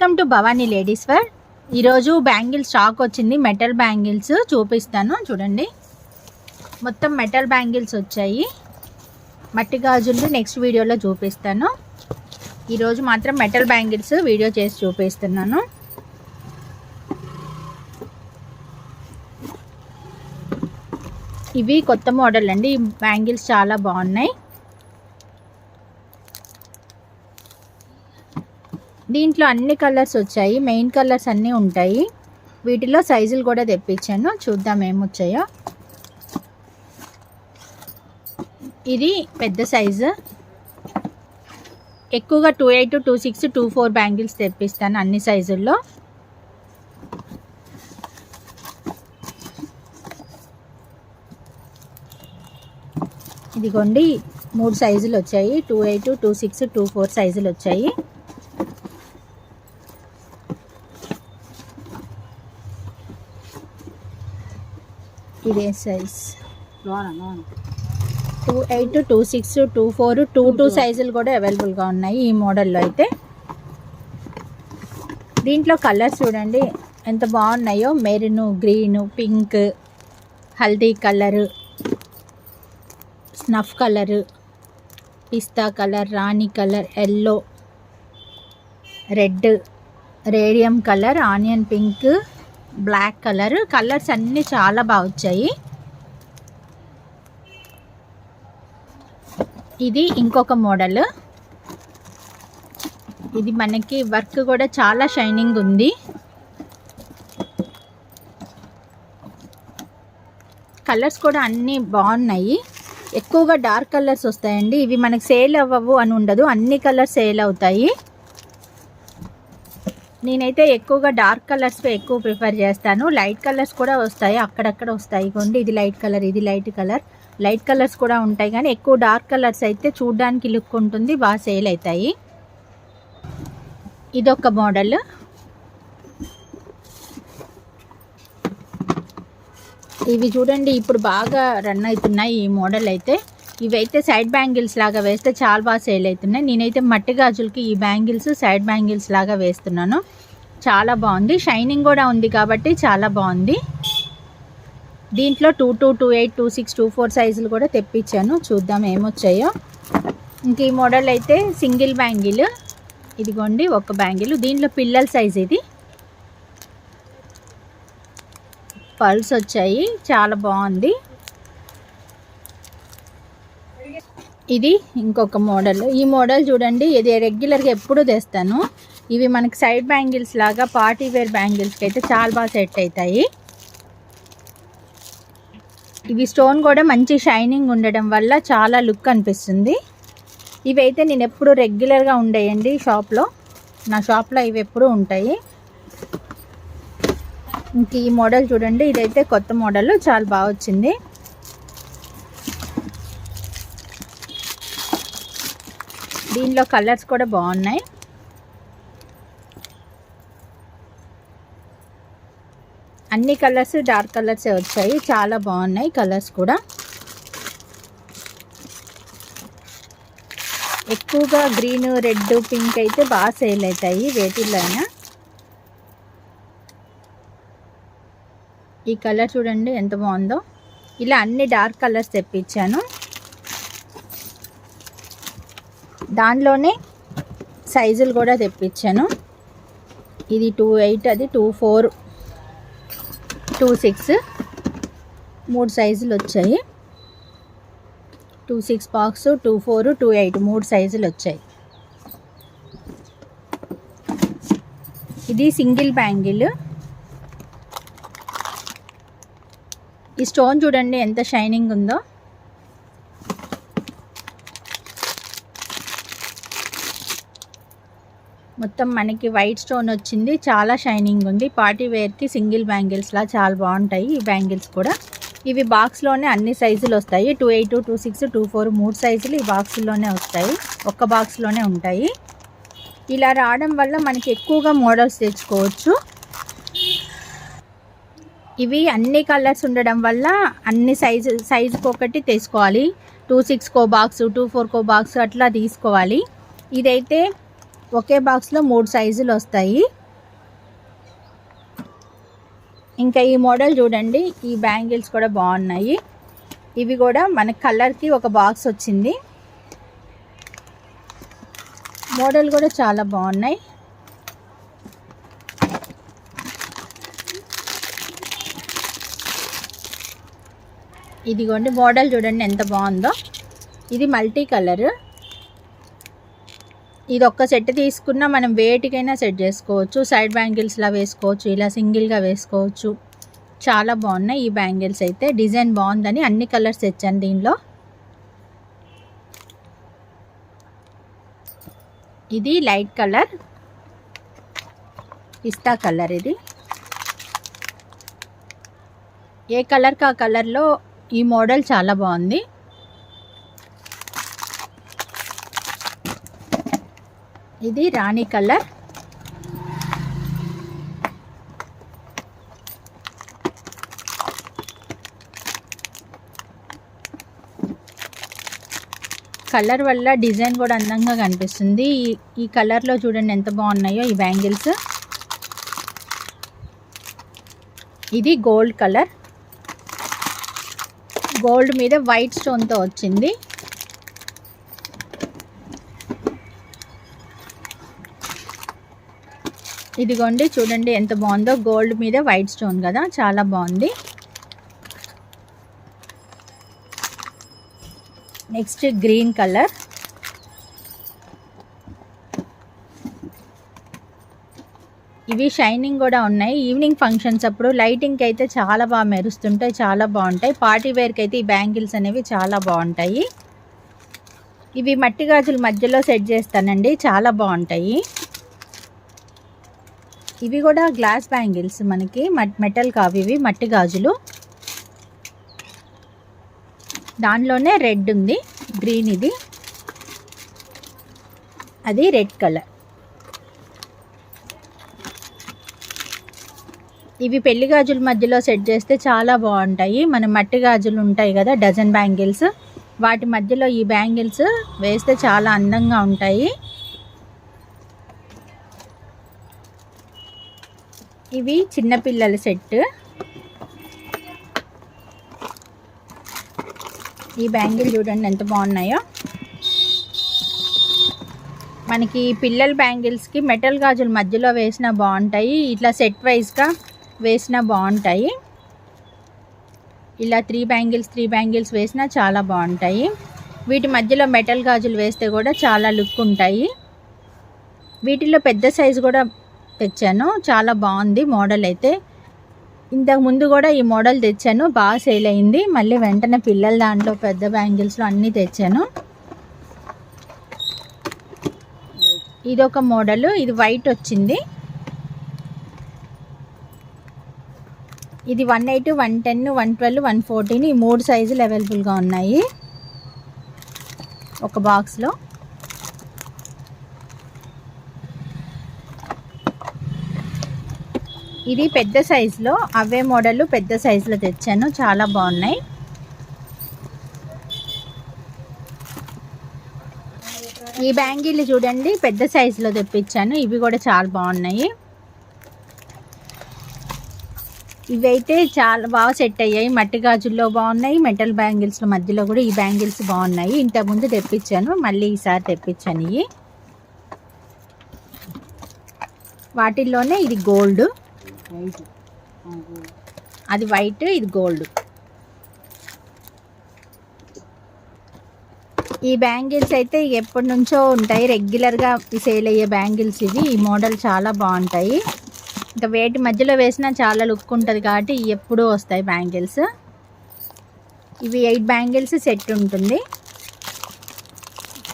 Welcome to Bhavani ladies wear ఈరోజు bangles stock వచ్చింది. Metal bangles చూపిస్తాను. చూడండి. మొత్తం మెటల్ బ్యాంగిల్స్ వచ్చాయి. మట్టి గాజులు నెక్స్ట్ వీడియోలో చూపిస్తాను. ఈరోజు మాత్రం మెటల్ బ్యాంగిల్స్ వీడియో చేసి చూపిస్తున్నాను. ఇవి కొత్త మోడల్ అండి. ఈ బ్యాంగిల్స్ చాలా బాగున్నాయి. దీంట్లో అన్ని కలర్స్ వచ్చాయి. మెయిన్ కలర్స్ అన్నీ ఉంటాయి. వీటిలో సైజులు కూడా తెప్పించాను. చూద్దాం ఏమొచ్చాయో ఇది పెద్ద సైజు. ఎక్కువగా two eight two six two four bangles తెప్పిస్తాను అన్ని సైజుల్లో. ఇదిగోండి మూడు సైజులు వచ్చాయి. Two eight two six two four సైజులు వచ్చాయి. ఇదే size two eight two six two four two two. సైజులు కూడా అవైలబుల్గా ఉన్నాయి ఈ మోడల్లో అయితే. దీంట్లో కలర్స్ చూడండి ఎంత బాగున్నాయో. మెరూన్ గ్రీన్ పింక్ హల్దీ కలరు స్నఫ్ కలరు పిస్తా కలర్ రాణి colour yellow red radium colour onion pink black colour. Colours అన్నీ చాలా బాగా వచ్చాయి. ఇది ఇంకొక మోడల్. ఇది మనకి వర్క్ కూడా చాలా షైనింగ్ ఉంది. కలర్స్ కూడా అన్నీ బాగున్నాయి. ఎక్కువగా డార్క్ కలర్స్ వస్తాయండి. ఇవి మనకి సేల్ అవ్వవు అని ఉండదు. అన్ని కలర్స్ సేల్ అవుతాయి. నేనైతే ఎక్కువగా డార్క్ కలర్స్ ఎక్కువ ప్రిఫర్ చేస్తాను. లైట్ కలర్స్ కూడా వస్తాయి. అక్కడక్కడ వస్తాయి. కొండి ఇది లైట్ కలర్ ఇది లైట్ కలర్. లైట్ కలర్స్ కూడా ఉంటాయి కానీ ఎక్కువ డార్క్ కలర్స్ అయితే చూడడానికి లుక్ ఉంటుంది. బాగా సేల్ అవుతాయి. ఇదొక మోడల్. ఇవి చూడండి ఇప్పుడు బాగా రన్ అవుతున్నాయి ఈ మోడల్ అయితే. ఇవైతే సైడ్ బ్యాంగిల్స్ లాగా వేస్తే చాలా బాగా సేల్ అవుతున్నాయి. నేనైతే మట్టి గాజులకి ఈ బ్యాంగిల్స్ సైడ్ బ్యాంగిల్స్ లాగా వేస్తున్నాను. చాలా బాగుంది. షైనింగ్ కూడా ఉంది కాబట్టి చాలా బాగుంది. దీంట్లో two two two eight two six two four సైజులు కూడా తెప్పించాను. చూద్దాం ఏమొచ్చాయో. ఇంక ఈ మోడల్ అయితే సింగిల్ బ్యాంగిల్ ఇదిగోండి ఒక బ్యాంగిల్ దీంట్లో పిల్లల సైజ్ ఇది. పల్స్ వచ్చాయి. చాలా బాగుంది. ఇది ఇంకొక మోడల్. ఈ మోడల్ చూడండి ఇది రెగ్యులర్గా ఎప్పుడూ తెస్తాను. ఇవి మనకి సైడ్ బ్యాంగిల్స్ లాగా పార్టీ వేర్ బ్యాంగిల్స్కి అయితే చాలా బాగా సెట్ అవుతాయి ఇవి స్టోన్ కూడా మంచి షైనింగ్ ఉండడం వల్ల చాలా లుక్ అనిపిస్తుంది. ఇవైతే నేను ఎప్పుడు రెగ్యులర్గా ఉండేయండి షాప్లో నా షాప్లో ఇవి ఎప్పుడు ఉంటాయి. ఇంక ఈ మోడల్ చూడండి ఇదైతే కొత్త మోడల్ చాలా బాగా వచ్చింది. దీనిలో కలర్స్ కూడా బాగున్నాయి. అన్ని కలర్స్ డార్క్ కలర్సే వచ్చాయి. చాలా బాగున్నాయి కలర్స్ కూడా. ఎక్కువగా గ్రీన్ రెడ్ పింక్ అయితే బాగా సేల్ అవుతాయి వేటిల్లో అయినా ఈ కలర్ చూడండి ఎంత బాగుందో. ఇలా అన్ని డార్క్ కలర్స్ తెప్పించాను. దానిలోనే సైజులు కూడా తెప్పించాను. ఇది టూ ఎయిట్ అది టూ ఫోర్ టూ సిక్స్ మూడు సైజులు వచ్చాయి. Two six box two four two eight మూడు సైజులు వచ్చాయి. ఇది సింగిల్ బ్యాంగిల్. ఈ స్టోన్ చూడండి ఎంత షైనింగ్ ఉందో. మొత్తం మనకి వైట్ స్టోన్ వచ్చింది. చాలా షైనింగ్ ఉంది. పార్టీ వేర్కి సింగిల్ బ్యాంగిల్స్లా చాలా బాగుంటాయి ఈ బ్యాంగిల్స్ కూడా. ఇవి బాక్స్లోనే అన్ని సైజులు వస్తాయి. Two eight two six two four మూడు సైజులు ఈ బాక్స్లోనే వస్తాయి. ఒక్క బాక్స్లోనే ఉంటాయి. ఇలా రావడం వల్ల మనకి ఎక్కువగా మోడల్స్ తెచ్చుకోవచ్చు. ఇవి అన్ని కలర్స్ ఉండడం వల్ల అన్ని సైజు సైజుకి ఒకటి తీసుకోవాలి టూ సిక్స్కో బాక్స్ టూ ఫోర్కో బాక్స్ అట్లా తీసుకోవాలి. ఇదైతే ఒకే బాక్స్లో మూడు సైజులు వస్తాయి. ఇంకా ఈ మోడల్ చూడండి ఈ బ్యాంగిల్స్ కూడా బాగున్నాయి. ఇవి కూడా మన కలర్కి ఒక బాక్స్ వచ్చింది. మోడల్ కూడా చాలా బాగున్నాయి. ఇదిగోండి మోడల్ చూడండి ఎంత బాగుందో. ఇది మల్టీ కలర్. ఇది ఒక్క సెట్ తీసుకున్నా మనం వేటికైనా సెట్ చేసుకోవచ్చు. సైడ్ బ్యాంగిల్స్లా వేసుకోవచ్చు ఇలా సింగిల్గా వేసుకోవచ్చు. చాలా బాగున్నాయి ఈ బ్యాంగిల్స్ అయితే. డిజైన్ బాగుందని అన్ని కలర్స్ తెచ్చాను దీనిలో. ఇది లైట్ కలర్. పిస్తా కలర్ ఇది. ఏ కలర్కి ఆ కలర్లో ఈ మోడల్ చాలా బాగుంది. ఇది రాణి కలర్. కలర్ వల్ల డిజైన్ కూడా అందంగా కనిపిస్తుంది. ఈ ఈ కలర్లో చూడండి ఎంత బాగున్నాయో ఈ బ్యాంగిల్స్. ఇది గోల్డ్ కలర్. గోల్డ్ మీద వైట్ స్టోన్తో వచ్చింది. ఇదిగోండి చూడండి ఎంత బాగుందో. గోల్డ్ మీద వైట్ స్టోన్ కదా చాలా బాగుంది. Next green colour. ఇవి షైనింగ్ కూడా ఉన్నాయి. ఈవినింగ్ ఫంక్షన్స్ అప్పుడు లైటింగ్కి అయితే చాలా బాగా మెరుస్తుంటాయి చాలా బాగుంటాయి. పార్టీ వేర్కి అయితే ఈ బ్యాంగిల్స్ అనేవి చాలా బాగుంటాయి. ఇవి మట్టి గాజుల మధ్యలో సెట్ చేస్తానండి చాలా బాగుంటాయి. ఇవి కూడా గ్లాస్ బ్యాంగిల్స్ మనకి మెటల్ కావు ఇవి మట్టి గాజులు. దానిలోనే రెడ్ ఉంది గ్రీన్ ఇది. అది రెడ్ కలర్ ఇవి పెళ్ళి గాజుల మధ్యలో సెట్ చేస్తే చాలా బాగుంటాయి. మన మట్టి గాజులు ఉంటాయి కదా డజన్ బ్యాంగిల్స్ వాటి మధ్యలో ఈ బ్యాంగిల్స్ వేస్తే చాలా అందంగా ఉంటాయి. ఇవి చిన్నపిల్లల సెట్. ఈ బ్యాంగిల్ చూడండి ఎంత బాగున్నాయో. మనకి పిల్లల బ్యాంగిల్స్కి మెటల్ గాజుల మధ్యలో వేసినా బాగుంటాయి ఇట్లా సెట్ వైజ్గా వేసినా బాగుంటాయి. ఇలా త్రీ బ్యాంగిల్స్ త్రీ బ్యాంగిల్స్ వేసినా చాలా బాగుంటాయి. వీటి మధ్యలో మెటల్ గాజులు వేస్తే కూడా చాలా లుక్ ఉంటాయి. వీటిలో పెద్ద సైజు కూడా తెచ్చాను. చాలా బాగుంది మోడల్ అయితే. ఇంతకు ముందు కూడా ఈ మోడల్ తెచ్చాను. బాగా సేల్ అయింది. మళ్ళీ వెంటనే పిల్లల దాంట్లో పెద్ద బ్యాంగిల్స్లో అన్నీ తెచ్చాను. ఇది ఒక మోడల్. ఇది వైట్ వచ్చింది. ఇది one eight one ten one twelve one fourteen ఈ మూడు సైజులు అవైలబుల్గా ఉన్నాయి. ఒక బాక్స్లో. ఇది పెద్ద సైజులో. అవే మోడల్ పెద్ద సైజులో తెచ్చాను. చాలా బాగున్నాయి. ఈ బ్యాంగిల్ చూడండి పెద్ద సైజులో తెప్పించాను. ఇవి కూడా చాలా బాగున్నాయి. ఇవైతే చాలా బాగా సెట్ అయ్యాయి. మట్టి గాజుల్లో బాగున్నాయి. మెటల్ బ్యాంగిల్స్ల మధ్యలో కూడా ఈ బ్యాంగిల్స్ బాగున్నాయి. ఇంతకుముందు తెప్పించాను. మళ్ళీ ఈసారి తెప్పించాను ఇవి. వాటిల్లోనే ఇది గోల్డ్. అది వైట్ ఇది గోల్డ్. ఈ బ్యాంగిల్స్ అయితే ఎప్పటి నుంచో ఉంటాయి. రెగ్యులర్గా సేల్ అయ్యే బ్యాంగిల్స్ ఇవి. ఈ మోడల్ చాలా బాగుంటాయి. ఇంకా వేటి మధ్యలో వేసినా చాలా లుక్ ఉంటుంది కాబట్టి ఎప్పుడూ వస్తాయి బ్యాంగిల్స్. ఇవి ఎయిట్ బ్యాంగిల్స్ సెట్ ఉంటుంది.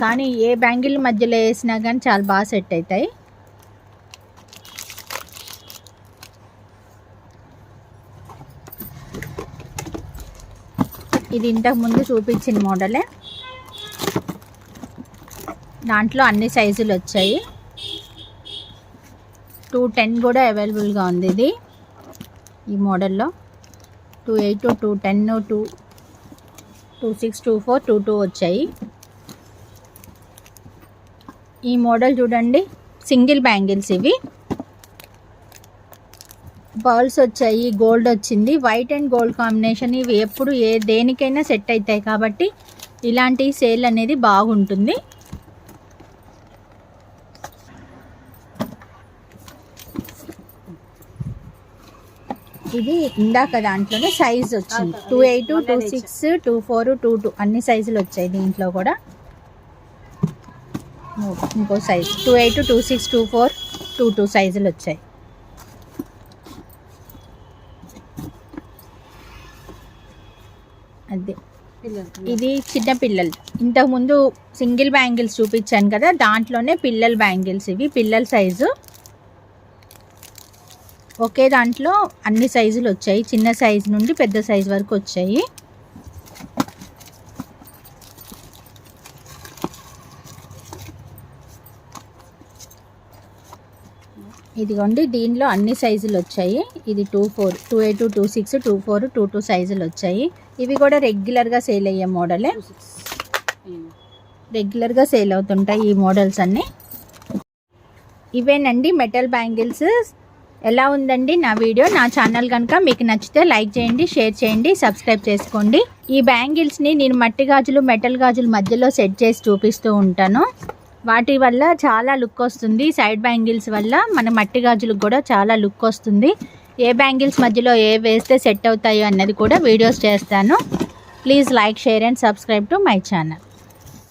కానీ ఏ బ్యాంగిల్ మధ్యలో వేసినా కానీ చాలా బాగా సెట్ అవుతాయి. ఇది ఇంతకు ముందు చూపించిన మోడలే. దాంట్లో అన్ని సైజులు వచ్చాయి. టూ టెన్ కూడా అవైలబుల్గా ఉంది ఇది ఈ మోడల్లో. Two eight two ten two two six two four two two వచ్చాయి. ఈ మోడల్ చూడండి సింగిల్ బ్యాంగిల్స్ ఇవి. బాల్స్ వచ్చాయి గోల్డ్ వచ్చింది. వైట్ అండ్ గోల్డ్ కాంబినేషన్ ఇవి ఎప్పుడు ఏ దేనికైనా సెట్ అవుతాయి కాబట్టి ఇలాంటి సేల్ అనేది బాగుంటుంది. ఇది ఇందాక దాంట్లోనే సైజ్ వచ్చింది. Two eight two six two four two two అన్ని సైజులు వచ్చాయి దీంట్లో కూడా. ఇంకో size two eight two six two four two two సైజులు వచ్చాయి. అదే. ఇది చిన్న పిల్లలు. ఇంతకుముందు సింగిల్ బ్యాంగిల్స్ చూపించాను కదా దాంట్లోనే పిల్లల బ్యాంగిల్స్ ఇవి పిల్లల సైజు. ఒకే దాంట్లో అన్ని సైజులు వచ్చాయి చిన్న సైజు నుండి పెద్ద సైజు వరకు వచ్చాయి. ఇదిగోండి దీనిలో అన్ని సైజులు వచ్చాయి. ఇది two four two eight two six two four two two సైజులు వచ్చాయి. ఇవి కూడా రెగ్యులర్గా సేల్ అయ్యే మోడలే. రెగ్యులర్గా సేల్ అవుతుంటాయి ఈ మోడల్స్ అన్నీ. ఇవేనండి మెటల్ బ్యాంగిల్స్. ఎలా ఉందండి నా వీడియో? నా ఛానల్ కనుక మీకు నచ్చితే లైక్ చేయండి షేర్ చేయండి సబ్స్క్రైబ్ చేసుకోండి. ఈ బ్యాంగిల్స్ని నేను మట్టి గాజులు మెటల్ గాజుల మధ్యలో సెట్ చేసి చూపిస్తూ ఉంటాను. వాటి వల్ల చాలా లుక్ వస్తుంది. సైడ్ బ్యాంగిల్స్ వల్ల మన మట్టి గాజులకు కూడా చాలా లుక్ వస్తుంది. ఏ బ్యాంగిల్స్ మధ్యలో ఏ వేస్తే సెట్ అవుతాయో అన్నది కూడా వీడియోస్ చేస్తాను. Please like share and subscribe to my channel.